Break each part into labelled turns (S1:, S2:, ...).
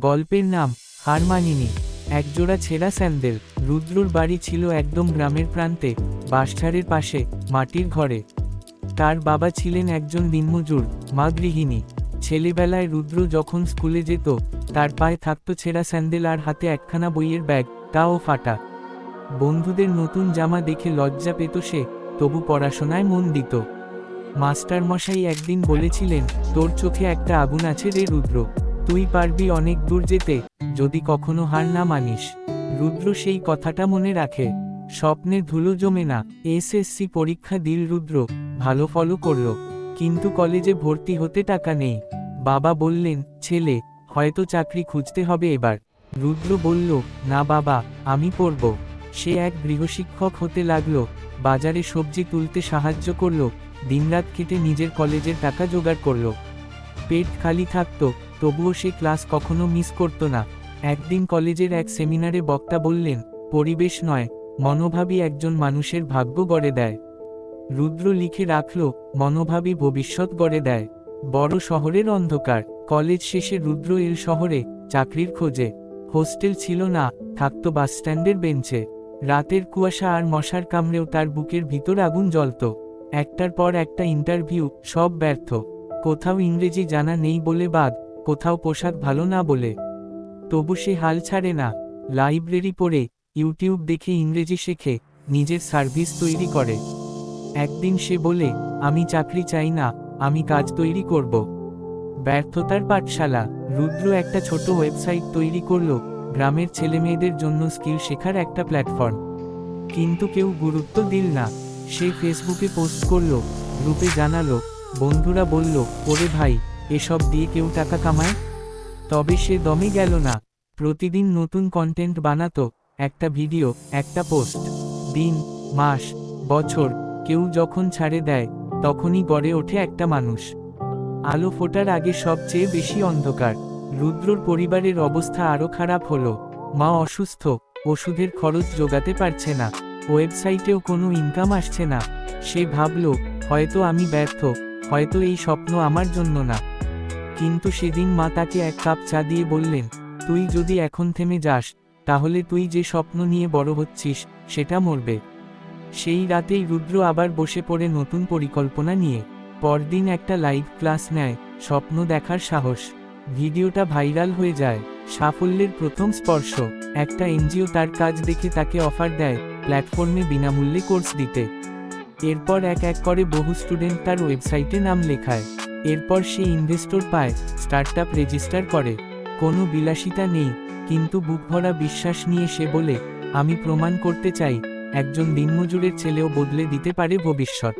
S1: গল্পের নাম, হারমানিনী। একজোড়া ছেঁড়া স্যান্ডেল। রুদ্রুর বাড়ি ছিল একদম গ্রামের প্রান্তে, বাঁশঝাড়ের পাশে, মাটির ঘরে। তার বাবা ছিলেন একজন দিনমজুর, মা গৃহিণী। ছেলেবেলায় রুদ্র যখন স্কুলে যেত, তার পায়ে থাকতো ছেঁড়া স্যান্ডেল আর হাতে একখানা বইয়ের ব্যাগ, তাও ফাটা। বন্ধুদের নতুন জামা দেখে লজ্জা পেত সে, তবু পড়াশোনায় মন দিত। মাস্টার মশাই একদিন বলেছিলেন, তোর চোখে একটা আগুন আছে রে রুদ্র। তুই পারবি অনেক দূর যেতে, যদি কখনো হার না মানিস। রুদ্র সেই কথাটা মনে রাখে। স্বপ্নে ধুলো জমে না। এসএসসি পরীক্ষা দিল রুদ্র। ভালো ফলও করল। কিন্তু কলেজে ভর্তি হতে টাকা নেই। বাবা বললেন, ছেলে, হয়তো চাকরি খুঁজতে হবে এবার। রুদ্র বলল, না বাবা, আমি পড়ব। সে এক গৃহশিক্ষক হতে লাগল। বাজারে সবজি তুলতে সাহায্য করল। দিনরাত কেটে নিজের কলেজের টাকা জোগাড় করল। পেট খালি থাকত, তবুও সে ক্লাস কখনো মিস করত না। একদিন কলেজের এক সেমিনারে বক্তা বললেন, পরিবেশ নয়, মনোভাবই একজন মানুষের ভাগ্য গড়ে দেয়। রুদ্র লিখে রাখল, মনোভাবই ভবিষ্যৎ গড়ে দেয়। বড় শহরের অন্ধকার, কলেজ শেষে রুদ্র এল শহরে, চাকরির খোঁজে। হোস্টেল ছিল না, থাকত বাসস্ট্যান্ডের বেঞ্চে। রাতের কুয়াশা আর মশার কামড়েও তার বুকের ভিতর আগুন জ্বলত। একটার পর একটা ইন্টারভিউ, সব ব্যর্থ। কোথাও ইংরেজি জানা নেই বলে বাদ, কোথাও পোশাক ভালো না বলে। তবু সে হাল ছাড়ে না, লাইব্রেরি পড়ে, ইউটিউব দেখে ইংরেজি শেখে, নিজের সার্ভিস তৈরি করে। একদিন সে বলে, আমি চাকরি চাই না, আমি কাজ তৈরি করব। ব্যর্থতার পাঠশালা, রুদ্র একটা ছোট ওয়েবসাইট তৈরি করল, গ্রামের ছেলেমেয়েদের জন্য স্কিল শেখার একটা প্ল্যাটফর্ম। কিন্তু কেউ গুরুত্ব দিল না, সে ফেসবুকে পোস্ট করল গ্রুপে জানালো বন্ধুরা বলল, ওরে ভাই, এসব দিয়ে কেউ টাকা কামায়? তবে সে দমে গেল না। প্রতিদিন নতুন কন্টেন্ট বানাতো, একটা ভিডিও একটা পোস্ট দিন, মাস, বছর, কেউ যখন ছাড়ে দেয়, তখনই গড়ে ওঠে একটা মানুষ। আলো ফোটার আগে সবচেয়ে বেশি অন্ধকার। রুদ্রর পরিবারের অবস্থা আরও খারাপ হলো। মা অসুস্থ, ওষুধের খরচ জোগাতে পারছে না। ওয়েবসাইটেও কোনো ইনকাম আসছে না। সে ভাবল, হয়তো আমি ব্যর্থ। হয়তো এই স্বপ্ন আমার জন্য না। কিন্তু সেদিন মা তাকে এক কাপ চা দিয়ে বললেন, তুই যদি এখন থেমে যাস, তাহলে তুই যে স্বপ্ন নিয়ে বড় হচ্ছিস, সেটা মরবে। সেই রাতেই রুদ্র আবার বসে পড়ে নতুন পরিকল্পনা নিয়ে। পরদিন একটা লাইভ ক্লাস নেয়, স্বপ্ন দেখার সাহস। ভিডিওটা ভাইরাল হয়ে যায়, সাফল্যের প্রথম স্পর্শ। একটা এনজিও তার কাজ দেখে তাকে অফার দেয় প্ল্যাটফর্মে বিনামূল্যে কোর্স দিতে। এরপর এক এক করে বহু স্টুডেন্ট তার ওয়েবসাইটে নাম লেখায়। এরপর সে ইনভেস্টর পায় স্টার্টআপ রেজিস্টার করে। কোনো বিলাসিতা নেই, কিন্তু বুকভরা বিশ্বাস নিয়ে সে বলে, আমি প্রমাণ করতে চাই, একজন দিনমজুরের ছেলেও বদলে দিতে পারে ভবিষ্যৎ।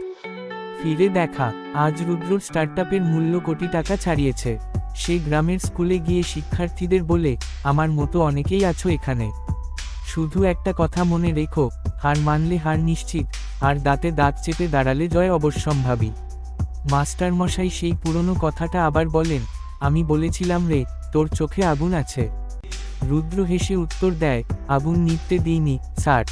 S1: ফিরে দেখা, আজ রুদ্রর স্টার্টআপের মূল্য কোটি টাকা ছাড়িয়েছে। সে গ্রামের স্কুলে গিয়ে শিক্ষার্থীদের বলে, আমার মতো অনেকেই আছো এখানে। শুধু একটা কথা মনে রেখো, হার মানলে হার নিশ্চিত। আর দাঁতে দাঁত চেপে দাঁড়ালে জয় অবশ্যম্ভাবী। মাস্টারমশাই সেই পুরনো কথাটা আবার বলেন, আমি বলেছিলাম রে, তোর চোখে আগুন আছে। রুদ্র হেসে উত্তর দেয়, আগুন নিতে দিইনি, স্যার।